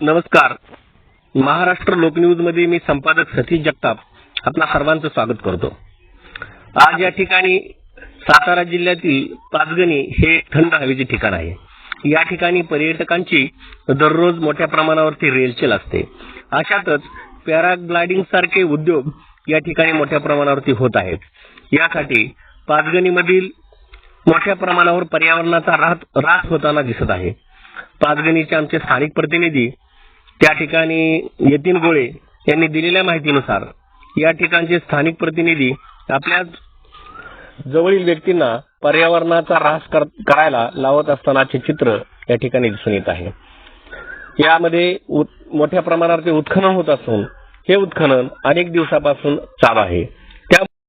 नमस्कार. महाराष्ट्र लोकन्यूजमध्ये मी संपादक सतीश जगताप आपला सर्वांचं स्वागत करतो. आज या ठिकाणी सातारा जिल्ह्यातील पाचगणी हे थंड हवेचे ठिकाण आहे. या ठिकाणी पर्यटकांची दररोज मोठ्या प्रमाणावरती रेलचेल असते. अशातच पॅराग्लायडिंग सारखे उद्योग या ठिकाणी मोठ्या प्रमाणावरती होत आहेत. यासाठी पाचगणीमधील मोठ्या प्रमाणावर पर्यावरणाचा राहत ऱ्हास होताना दिसत आहे. पाचगणीचे आमचे स्थानिक प्रतिनिधी त्या ठिकाणी यतीन गोळे यांनी दिलेल्या माहितीनुसार या ठिकाणचे स्थानिक प्रतिनिधी आपल्या जवळील व्यक्तींना पर्यावरणाचा ऱ्हास करायला लावत असतानाचे चित्र या ठिकाणी दिसून येत आहे. यामध्ये मोठ्या प्रमाणावरती उत्खनन होत असून हे उत्खनन अनेक दिवसापासून चालू आहे.